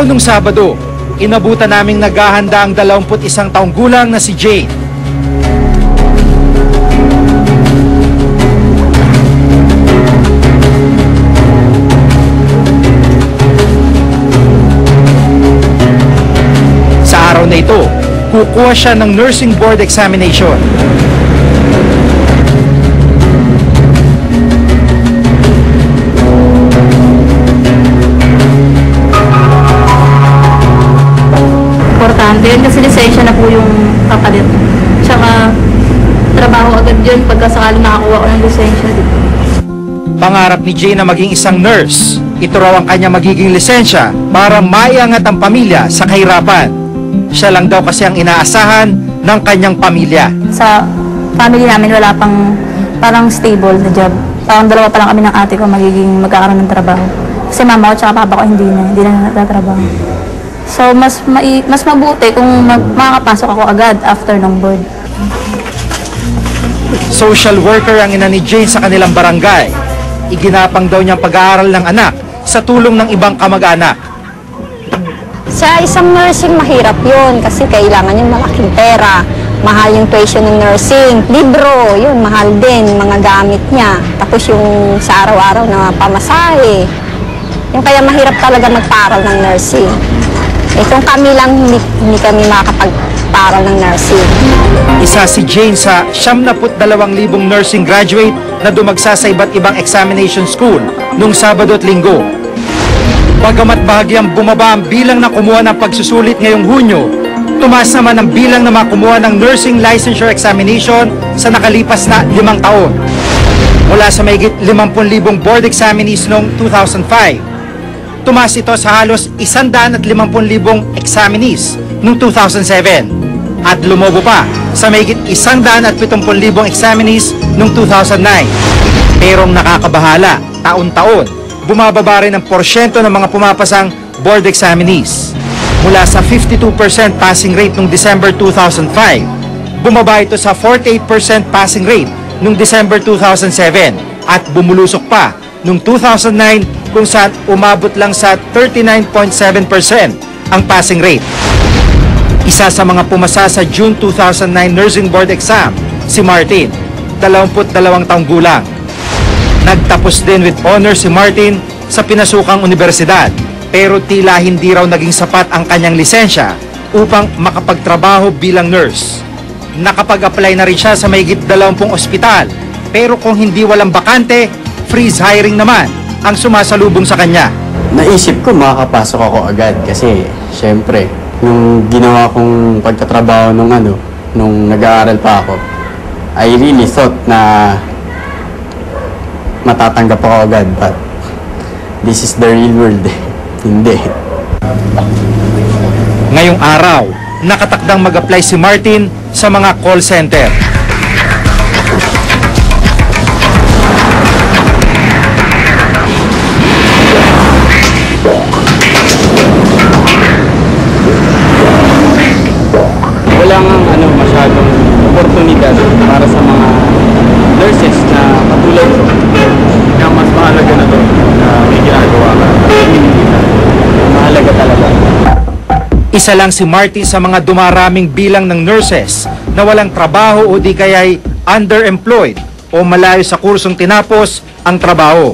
Nung Sabado, inabutan naming naghahanda ang 21 taong gulang na si Jane. Sa araw na ito, kukuha siya ng nursing board examination. Yun kasi lisensya na po yung kapalit. Tsaka trabaho agad yun pagka sakali nakakuha ko ng lisensya. Di ba? Pangarap ni Jane na maging isang nurse. Ito raw ang kanya magiging lisensya para maiangat ang pamilya sa kahirapan. Siya lang daw kasi ang inaasahan ng kanyang pamilya. Sa family namin wala pang parang stable na job. Parang dalawa pa lang kami ng ate ko magiging magkakaroon ng trabaho. Kasi mama ko tsaka papa ko hindi na, hindi na nagtatrabaho. So mas mai, mas mabuti kung mag, makakapasok ako agad after ng board. Social worker ang ina ni Jane sa kanilang barangay. Iginapang daw niyang pag-aaral ng anak sa tulong ng ibang kamag-anak. Sa isang nursing, mahirap yun kasi kailangan yung malaking pera. Mahal yung tuition ng nursing. Libro, yun, mahal din, mga gamit niya. Tapos yung sa araw-araw na pamasahe. Yung kaya mahirap talaga magparal ng nursing. Itong kami lang, hindi, hindi kami makakapagparal ng nursing. Isa si Jane sa 72,000 nursing graduate na dumagsa sa iba't ibang examination school nung Sabado at Linggo. Bagamat bahagyang bumaba ang bilang na kumuha ng pagsusulit ngayong Hunyo, tumaas naman ang bilang na makumuha ng nursing licensure examination sa nakalipas na limang taon. Mula sa mayigit 50,000 board examinees noong 2005, tumaas ito sa halos 150,000 examinees noong 2007 at lumobo pa sa mayigit 170,000 examinees noong 2009. Pero ang nakakabahala, taon-taon, bumababa rin ang porsyento ng mga pumapasang board examinees. Mula sa 52% passing rate noong December 2005, bumaba ito sa 48% passing rate noong December 2007 at bumulusok pa noong 2009 kung saan umabot lang sa 39.7% ang passing rate. Isa sa mga pumasa sa June 2009 Nursing Board Exam, si Martin, 22 taong gulang. Nagtapos din with honor si Martin sa pinasukang universidad pero tila hindi raw naging sapat ang kanyang lisensya upang makapagtrabaho bilang nurse. Nakapag-apply na rin siya sa mayigit 20 ospital pero kung hindi walang bakante, freeze hiring naman ang sumasalubong sa kanya. Naisip ko makakapasok ako agad kasi syempre, nung ginawa kong pagtatrabaho nung ano, nung nag-aaral pa ako, I really thought na matatanggap ako agad but this is the real world. Hindi. Ngayong araw, nakatakdang mag-apply si Martin sa mga call center. Isa lang si Martin sa mga dumaraming bilang ng nurses na walang trabaho o di kaya'y underemployed o malayo sa kursong tinapos ang trabaho.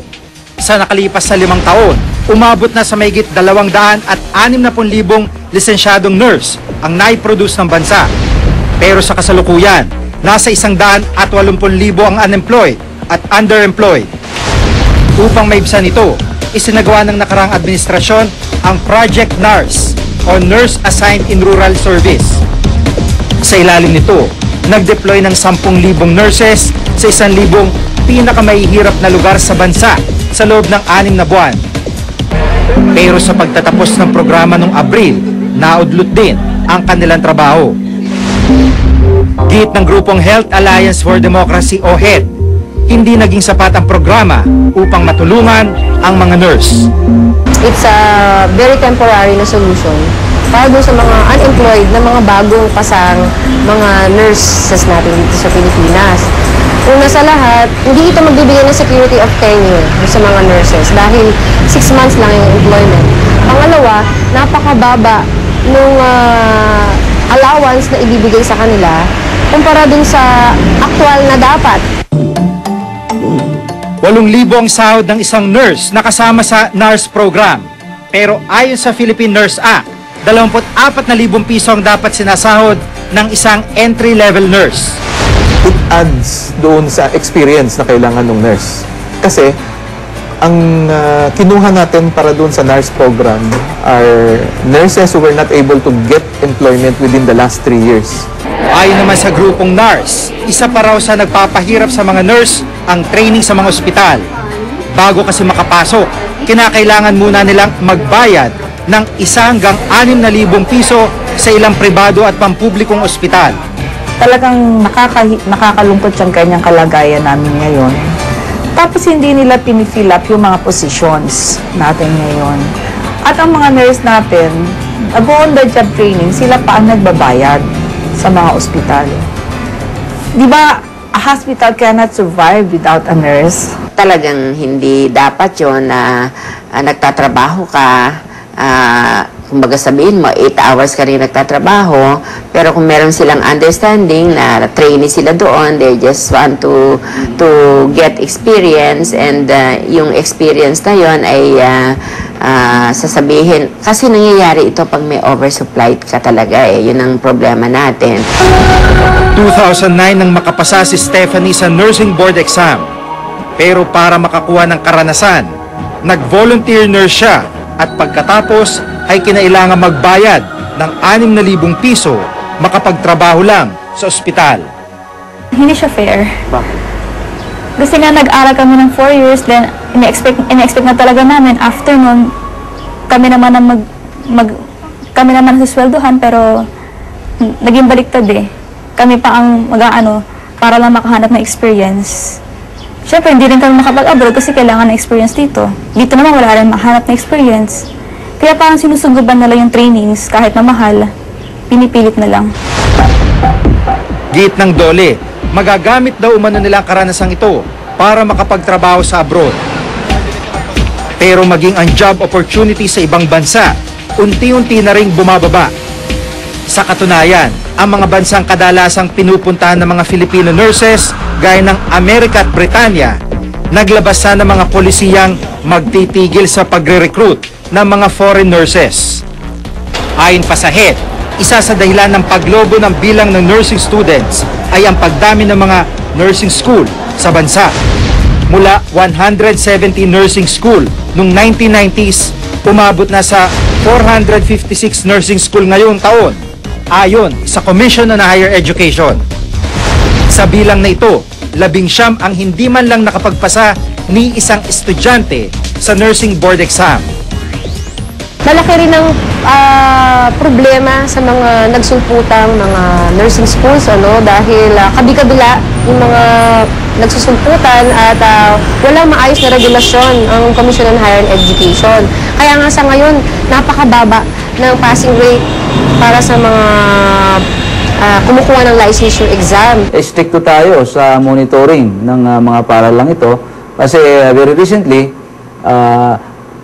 Sa nakalipas sa limang taon, umabot na sa mayigit 200 at 60,000 lisensyadong nurse ang nai-produce ng bansa. Pero sa kasalukuyan, nasa 180,000 ang unemployed at underemployed. Upang maibsan ito, isinagawa ng nakarang administrasyon ang Project NARS o Nurse Assigned in Rural Service. Sa ilalim nito, nag-deploy ng 10,000 nurses sa 1,000 pinakamahihirap na lugar sa bansa sa loob ng anim na buwan. Pero sa pagtatapos ng programa noong Abril, naudlot din ang kanilang trabaho. Git ng grupong Health Alliance for Democracy o HED, hindi naging sapat ang programa upang matulungan ang mga nurse. It's a very temporary na solution para doon sa mga unemployed na mga bagong pasang mga nurses natin dito sa Pilipinas. Una sa lahat, hindi ito magbibigay ng security of tenure sa mga nurses dahil 6 months lang yung employment. Pangalawa, napakababa nung ah, allowance na ibibigay sa kanila kumpara dun sa actual na dapat. 8,000 ang sahod ng isang nurse na kasama sa NARS program. Pero ayon sa Philippine Nurse Act, 24,000 piso ang dapat sinasahod ng isang entry-level nurse. it adds doon sa experience na kailangan ng nurse. Kasi, ang ah, kinuha natin para doon sa nurse program are nurses who were not able to get employment within the last three years. Ayon naman sa grupong NARS, isa pa raw sa nagpapahirap sa mga nurse ang training sa mga ospital. Bago kasi makapasok, kinakailangan muna nilang magbayad ng isa hanggang 6,000 piso sa ilang pribado at pampublikong ospital. talagang nakaka- nakakalungkot yung kanyang kalagayan namin ngayon. Tapos hindi nila pinifill up yung mga positions natin ngayon. At ang mga nurse natin, nag-on the job training, sila pa ang nagbabayad sa mga ospital. Di ba, a hospital cannot survive without a nurse? talagang hindi dapat yon na ah, nagtatrabaho ka, ah, kumbaga sabihin mo, 8 hours ka rin nagtatrabaho, pero kung meron silang understanding na trainee sila doon, they just want to to get experience and ah, yung experience na yon ay ah, ah, sasabihin, kasi nangyayari ito pag may oversupplied ka talaga eh, yun ang problema natin. 2009 nang makapasa si Stephanie sa nursing board exam. Pero para makakuha ng karanasan, nag-volunteer nurse siya at pagkatapos ay kinailangan magbayad ng 6,000 piso makapagtrabaho lang sa ospital. Hindi siya fair. Kasi nga nag-aral kami ng 4 years, then ina-expect, ina-expect na talaga namin after nun, kami naman ang mag, mag kami naman ang sisweldohan pero naging baliktad eh. Kami pa ang mag-aano para lang makahanap ng experience. Siyempre, hindi rin kami makapag-abroad kasi kailangan ng experience dito. Dito naman wala rin makahanap ng experience. Kaya parang sinusuguban na lang yung trainings kahit na mahal, pinipilit na lang. Git ng Dole, magagamit daw umano nila ang karanasang ito para makapagtrabaho sa abroad. Pero maging ang job opportunity sa ibang bansa, unti-unti na ring bumababa. Sa katunayan, ang mga bansang kadalasang pinupuntahan ng mga Filipino nurses gaya ng Amerika at Britanya, naglabas na ng mga polisiyang magtitigil sa pagre-recruit ng mga foreign nurses. Ayon pa sa HED, isa sa dahilan ng paglobo ng bilang ng nursing students ay ang pagdami ng mga nursing school sa bansa. Mula 170 nursing school noong 1990s, umabot na sa 456 nursing school ngayong taon, ayon sa Commission on Higher Education. Sa bilang na ito, labing siyam ang hindi man lang nakapagpasa ni isang estudyante sa nursing board exam. Malaki rin ang ah, problema sa mga nagsulputang mga nursing schools ano dahil ah, kabi-kabila yung mga nagsusulputan at ah, walang maayos na regulasyon ang Commission on Higher Education. Kaya nga sa ngayon, napakababa ng passing rate para sa mga ah, kumukuha ng licensure exam. stricto tayo sa monitoring ng ah, mga paralang ito kasi ah, very recently ah,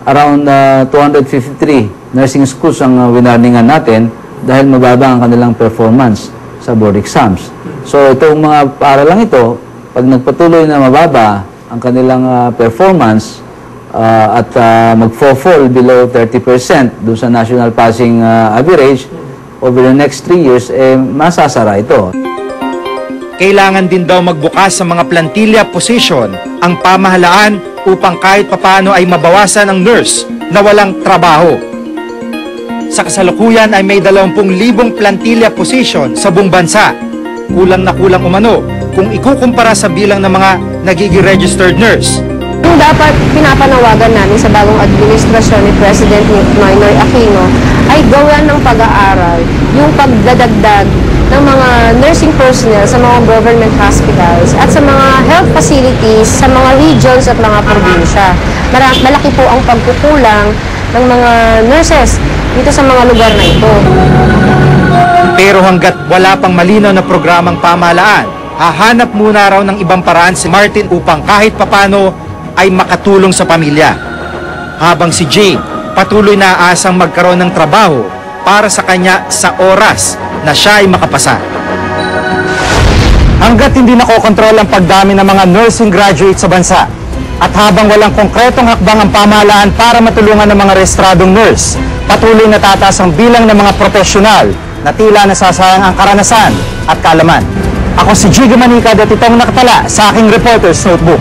around ah, 253 nursing schools ang uh, winarningan natin dahil mababa ang kanilang performance sa board exams. So itong mga paralang ito, pag nagpatuloy na mababa ang kanilang ah, performance ah, at ah, mag-fall below 30% dun sa national passing ah, average, over the next 3 years, eh, masasara ito. Kailangan din daw magbukas sa mga plantilla position ang pamahalaan upang kahit papano ay mabawasan ang nurse na walang trabaho. Sa kasalukuyan ay may 20,000 plantilla position sa buong bansa. Kulang na kulang umano kung ikukumpara sa bilang ng mga nagiging registered nurse. Yung dapat pinapanawagan namin sa bagong administrasyon ni President Noynoy Aquino ay gawa ng pag-aaral yung pagdadagdag ng mga nursing personnel sa mga government hospitals at sa mga health facilities sa mga regions at mga probinsya. Mara- malaki po ang pagkukulang ng mga nurses dito sa mga lugar na ito. Pero hanggat wala pang malinaw na programang pamahalaan, hahanap muna raw ng ibang paraan si Martin upang kahit papano ay makatulong sa pamilya. Habang si Jane, patuloy na aasang magkaroon ng trabaho para sa kanya sa oras na siya ay makapasa. Hanggat hindi nakokontrol ang pagdami ng mga nursing graduates sa bansa at habang walang konkretong hakbang ang pamahalaan para matulungan ng mga restradong nurse, patuloy na tataas ang bilang ng mga profesional na tila nasasayang ang karanasan at kaalaman. Ako si Jiga Manikad at itong nakatala sa aking Reporter's Notebook.